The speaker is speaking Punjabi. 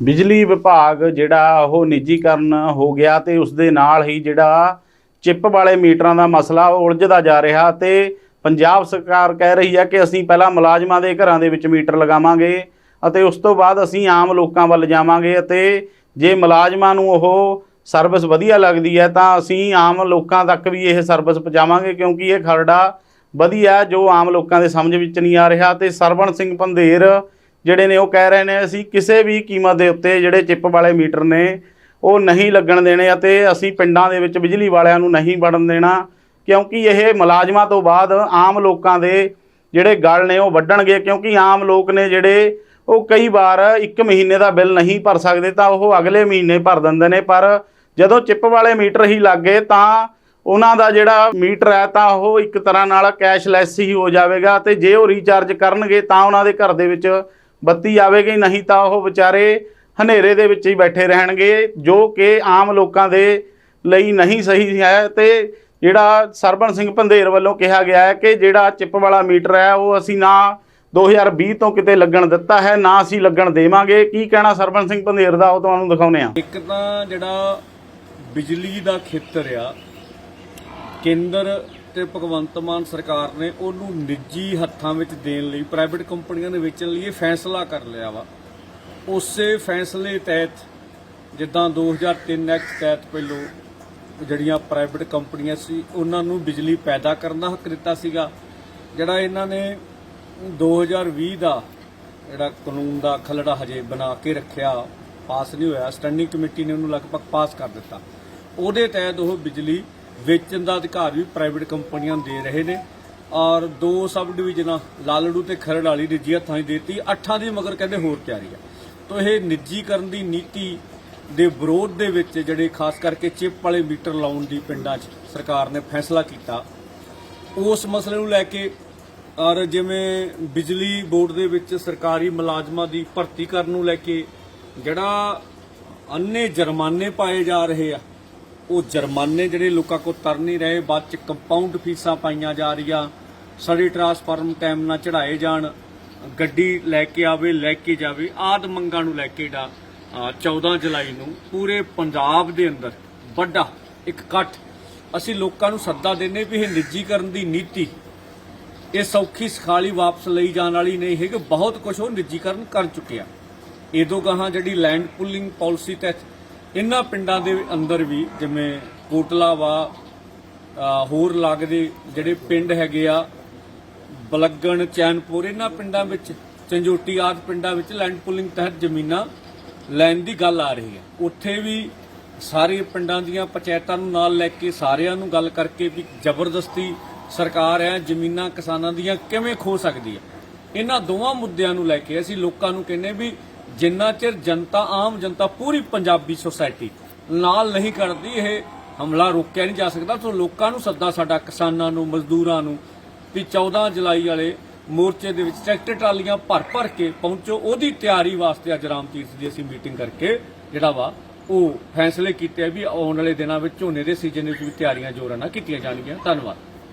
ਬਿਜਲੀ ਵਿਭਾਗ ਜਿਹੜਾ ਉਹ ਨਿੱਜੀਕਰਨ ਹੋ ਗਿਆ ਤੇ ਉਸ ਦੇ ਨਾਲ ਹੀ ਜਿਹੜਾ ਚਿੱਪ ਵਾਲੇ ਮੀਟਰਾਂ ਦਾ ਮਸਲਾ ਉਹ ਉਲਝਦਾ ਜਾ ਰਿਹਾ ਤੇ ਪੰਜਾਬ ਸਰਕਾਰ ਕਹਿ ਰਹੀ ਹੈ ਕਿ ਅਸੀਂ ਪਹਿਲਾਂ ਮੁਲਾਜ਼ਮਾਂ ਦੇ ਘਰਾਂ ਦੇ ਵਿੱਚ ਮੀਟਰ ਲਗਾਵਾਂਗੇ ਅਤੇ ਉਸ ਤੋਂ ਬਾਅਦ ਅਸੀਂ ਆਮ ਲੋਕਾਂ ਵੱਲ ਜਾਵਾਂਗੇ ਅਤੇ ਜੇ ਮੁਲਾਜ਼ਮਾਂ ਨੂੰ ਉਹ ਸਰਵਿਸ ਵਧੀਆ ਲੱਗਦੀ ਹੈ ਤਾਂ ਅਸੀਂ ਆਮ ਲੋਕਾਂ ਤੱਕ ਵੀ ਇਹ ਸਰਵਿਸ ਪਹੁੰਚਾਵਾਂਗੇ ਕਿਉਂਕਿ ਇਹ ਖਰੜਾ ਵਧੀਆ ਜੋ ਆਮ ਲੋਕਾਂ ਦੇ ਸਮਝ ਵਿੱਚ ਨਹੀਂ ਆ ਰਿਹਾ ਤੇ ਸਰਵਣ ਸਿੰਘ ਪੰਧੇਰ ਜਿਹੜੇ ਨੇ ਉਹ ਕਹਿ ਰਹੇ ਨੇ, ਅਸੀਂ ਕਿਸੇ ਵੀ ਕੀਮਤ ਦੇ ਉੱਤੇ ਜਿਹੜੇ ਚਿੱਪ ਵਾਲੇ ਮੀਟਰ ਨੇ, ਉਹ ਨਹੀਂ ਲੱਗਣ ਦੇਣੇ ਅਤੇ ਅਸੀਂ ਪਿੰਡਾਂ ਦੇ ਵਿੱਚ ਬਿਜਲੀ ਵਾਲਿਆਂ ਨੂੰ ਨਹੀਂ ਵੜਨ ਦੇਣਾ, ਕਿਉਂਕਿ ਇਹ ਮੁਲਾਜ਼ਮਾਂ ਤੋਂ ਬਾਅਦ ਆਮ ਲੋਕਾਂ ਦੇ ਜਿਹੜੇ ਗਲ ਨੇ ਉਹ ਵੱਢਣਗੇ, ਕਿਉਂਕਿ ਆਮ ਲੋਕ ਨੇ ਜਿਹੜੇ ਉਹ ਕਈ ਵਾਰ ਇੱਕ ਮਹੀਨੇ ਦਾ ਬਿੱਲ ਨਹੀਂ ਭਰ ਸਕਦੇ ਤਾਂ ਉਹ ਅਗਲੇ ਮਹੀਨੇ ਭਰ ਦਿੰਦੇ ਨੇ, ਪਰ ਜਦੋਂ ਚਿੱਪ ਵਾਲੇ ਮੀਟਰ ਹੀ ਲੱਗੇ ਤਾਂ ਉਹਨਾਂ ਦਾ ਜਿਹੜਾ ਮੀਟਰ ਹੈ ਤਾਂ ਉਹ ਇੱਕ ਤਰ੍ਹਾਂ ਨਾਲ ਕੈਸ਼ਲੈਸ ਹੀ ਹੋ ਜਾਵੇਗਾ ਤੇ ਜੇ ਉਹ ਰੀਚਾਰਜ ਕਰਨਗੇ ਤਾਂ ਉਹਨਾਂ ਦੇ ਘਰ ਦੇ ਵਿੱਚ ਬੱਤੀ ਆਵੇਗੀ ਨਹੀਂ ਤਾਂ ਉਹ ਵਿਚਾਰੇ ਹਨੇਰੇ ਦੇ ਵਿੱਚ ਹੀ ਬੈਠੇ ਰਹਿਣਗੇ, ਜੋ ਕਿ ਆਮ ਲੋਕਾਂ ਦੇ ਲਈ ਨਹੀਂ ਸਹੀ ਹੈ ਤੇ ਜਿਹੜਾ ਸਰਬਣ ਸਿੰਘ ਪੰਧੇਰ ਵੱਲੋਂ ਕਿਹਾ ਗਿਆ ਹੈ ਕਿ ਜਿਹੜਾ ਚਿੱਪ ਵਾਲਾ ਮੀਟਰ ਹੈ, ਉਹ ਅਸੀਂ ਨਾ 2020 ਤੋਂ ਕਿਤੇ ਲੱਗਣ ਦਿੱਤਾ ਹੈ, ਨਾ ਅਸੀਂ ਲੱਗਣ ਦੇਵਾਂਗੇ। ਕੀ ਕਹਿਣਾ ਸਰਬਣ ਸਿੰਘ ਪੰਧੇਰ ਦਾ, ਉਹ ਤੁਹਾਨੂੰ ਦਿਖਾਉਨੇ ਆ ਇੱਕ ਤਾਂ ਜਿਹੜਾ ਬਿਜਲੀ ਦਾ ਖੇਤਰ ਆ, ਕੇਂਦਰ ਤੇ ਭਗਵੰਤ ਮਾਨ ਸਰਕਾਰ ਨੇ ਉਹਨੂੰ ਨਿੱਜੀ ਹੱਥਾਂ ਵਿੱਚ ਦੇਣ ਲਈ ਪ੍ਰਾਈਵੇਟ ਕੰਪਨੀਆਂ ਦੇ ਵੇਚਣ ਲਈ ਇਹ ਫੈਸਲਾ ਕਰ ਲਿਆ ਵਾ। ਉਸੇ ਫੈਸਲੇ ਤਹਿਤ, ਜਿੱਦਾਂ 2003 ਐਕਟ ਤਹਿਤ ਪਹਿਲੋਂ ਜਿਹੜੀਆਂ ਪ੍ਰਾਈਵੇਟ ਕੰਪਨੀਆਂ ਸੀ, ਉਹਨਾਂ ਨੂੰ ਬਿਜਲੀ ਪੈਦਾ ਕਰਨ ਦਾ ਹੱਕ ਦਿੱਤਾ ਸੀਗਾ। ਜਿਹੜਾ ਇਹਨਾਂ ਨੇ 2020 ਦਾ ਜਿਹੜਾ ਕਾਨੂੰਨ ਦਾ ਖਲੜਾ ਹਜੇ ਬਣਾ ਕੇ ਰੱਖਿਆ, ਪਾਸ ਨਹੀਂ ਹੋਇਆ ਸਟੈਂਡਿੰਗ ਕਮੇਟੀ ਨੇ ਉਹਨੂੰ ਲਗਭਗ ਪਾਸ ਕਰ ਦਿੱਤਾ। ਉਹਦੇ ਤਹਿਤ ਉਹ ਬਿਜਲੀ ਵੇਚਣ ਦਾ ਅਧਿਕਾਰ ਵੀ ਪ੍ਰਾਈਵੇਟ ਕੰਪਨੀਆਂ ਨੂੰ ਦੇ ਰਹੇ ਨੇ। ਔਰ ਦੋ ਸਬ ਡਿਵੀਜ਼ਨਾਂ ਲਾਲੜੂ ਤੇ ਖਰੜ ਵਾਲੀ ਨਿੱਜੀ ਹੱਥਾਂ 'ਚ ਦੇਤੀ, ਅੱਠਾਂ ਦੀ ਮਗਰ ਕਹਿੰਦੇ ਹੋਰ ਤਿਆਰੀ ਆ। ਤੋ ਇਹ ਨਿੱਜੀਕਰਨ ਦੀ ਨੀਤੀ ਦੇ ਵਿਰੋਧ ਦੇ ਵਿੱਚ ਜਿਹੜੇ ਖਾਸ ਕਰਕੇ ਚਿੱਪ ਵਾਲੇ ਮੀਟਰ ਲਾਉਣ ਦੀ ਪਿੰਡਾਂ 'ਚ ਸਰਕਾਰ ਨੇ ਫੈਸਲਾ ਕੀਤਾ। ਉਸ ਮਸਲੇ ਨੂੰ ਲੈ ਕੇ ਔਰ ਜਿਵੇਂ ਬਿਜਲੀ ਬੋਰਡ ਦੇ ਵਿੱਚ ਸਰਕਾਰੀ ਮੁਲਾਜ਼ਮਾਂ ਦੀ ਭਰਤੀ ਕਰਨ ਨੂੰ ਲੈ ਕੇ ਜਿਹੜਾ ਅੰਨੇ ਜੁਰਮਾਨੇ ਪਾਏ ਜਾ ਰਹੇ ਆ ਉਹ ਜੁਰਮਾਨੇ ਜਿਹੜੇ ਲੋਕਾਂ ਕੋ ਤਰ ਨਹੀਂ ਰਹੇ ਬਾਅਦ ਚ ਕੰਪਾਊਂਡ ਫੀਸਾਂ ਪਾਈਆਂ ਜਾ ਰਹੀਆਂ। ਸੜੀ ਟਰਾਂਸਫਾਰਮ ਟਾਈਮ ਨਾਲ ਚੜਾਏ ਜਾਣ ਗੱਡੀ ਲੈ ਕੇ ਆਵੇ ਲੈ ਕੇ ਜਾਵੇ ਆਦ ਮੰਗਾਂ ਨੂੰ ਲੈ ਕੇ ਜਿਹੜਾ ਅ, 14 ਜੁਲਾਈ ਨੂੰ ਪੂਰੇ ਪੰਜਾਬ ਦੇ ਅੰਦਰ ਵੱਡਾ ਇੱਕ ਇਕੱਠ। ਅਸੀਂ ਲੋਕਾਂ ਨੂੰ ਸੱਦਾ ਦਿੰਨੇ ਵੀ ਇਹ ਨਿੱਜੀਕਰਨ ਦੀ ਨੀਤੀ ਇਹ ਸੌਖੀ ਸਖਾਲੀ ਵਾਪਸ ਲਈ ਜਾਣ ਵਾਲੀ ਨਹੀਂ ਹੈ ਕਿ ਬਹੁਤ ਕੁਝ ਉਹ ਨਿੱਜੀਕਰਨ ਕਰ ਚੁੱਕਿਆ। ਇਦੋਂ ਗਾਹਾਂ ਜਿਹੜੀ ਲੈਂਡ ਪੁਲਿੰਗ ਪਾਲਿਸੀ ਤਹਿਤ ਇਹਨਾਂ ਪਿੰਡਾਂ ਦੇ ਅੰਦਰ ਵੀ ਜਿਵੇਂ ਕੋਟਲਾ ਵਾ ਅ, ਹੋਰ ਲੱਗਦੇ ਜਿਹੜੇ ਪਿੰਡ ਹੈਗੇ ਆ ਬਲੱਗਣ ਚੈਨਪੁਰ ਇਹਨਾਂ ਪਿੰਡਾਂ ਵਿੱਚ ਚੰਜੋਟੀ ਆਦ ਪਿੰਡਾਂ ਵਿੱਚ ਲੈਂਡ ਪੁਲਿੰਗ ਤਹਿਤ ਜ਼ਮੀਨਾਂ ਲੈਣ ਦੀ ਗੱਲ ਆ ਰਹੀ ਹੈ। ਉੱਥੇ ਵੀ ਸਾਰੇ ਪਿੰਡਾਂ ਦੀਆਂ ਪੰਚਾਇਤਾਂ ਨੂੰ ਨਾਲ ਲੈ ਕੇ ਸਾਰਿਆਂ ਨੂੰ ਗੱਲ ਕਰਕੇ ਵੀ ਜ਼ਬਰਦਸਤੀ ਸਰਕਾਰ ਹੈ ਜ਼ਮੀਨਾਂ ਕਿਸਾਨਾਂ ਦੀਆਂ ਕਿਵੇਂ ਖੋ ਸਕਦੀ ਹੈ। ਇਹਨਾਂ ਦੋਵਾਂ ਮੁੱਦਿਆਂ ਨੂੰ ਲੈ ਕੇ ਅਸੀਂ ਲੋਕਾਂ ਨੂੰ ਕਹਿੰਨੇ ਵੀ ਜਿੰਨਾ ਚਿਰ ਜਨਤਾ, ਆਮ ਜਨਤਾ ਪੂਰੀ ਪੰਜਾਬੀ ਸੋਸਾਇਟੀ ਨਾਲ ਨਹੀਂ ਕਰਦੀ, ਇਹ ਹਮਲਾ ਰੋਕਿਆ ਨਹੀਂ ਜਾ ਸਕਦਾ। ਸੋ ਲੋਕਾਂ ਨੂੰ ਸੱਦਾ ਸਾਡਾ, ਕਿਸਾਨਾਂ ਨੂੰ, ਮਜ਼ਦੂਰਾਂ ਨੂੰ ਵੀ 14 ਜੁਲਾਈ ਵਾਲੇ ਮੋਰਚੇ ਦੇ ਵਿੱਚ ਟਰੈਕਟਰ, ਟਰਾਲੀਆਂ ਭਰ ਭਰ ਕੇ ਪਹੁੰਚੋ। ਉਹਦੀ ਤਿਆਰੀ ਵਾਸਤੇ ਅੱਜ ਰਾਮ ਤੀਰਥ ਦੀ ਅਸੀਂ ਮੀਟਿੰਗ ਕਰਕੇ ਜਿਹੜਾ ਵਾ, ਉਹ ਫੈਸਲੇ ਕੀਤੇ ਵੀ ਆਉਣ ਵਾਲੇ ਦਿਨਾਂ ਵਿੱਚ ਝੋਨੇ ਦੇ ਸੀਜ਼ਨ ਵਿੱਚ ਵੀ ਤਿਆਰੀਆਂ ਜੋਰਾਂ ਨਾਲ ਕੀਤੀਆਂ ਜਾਣਗੀਆਂ। ਧੰਨਵਾਦ।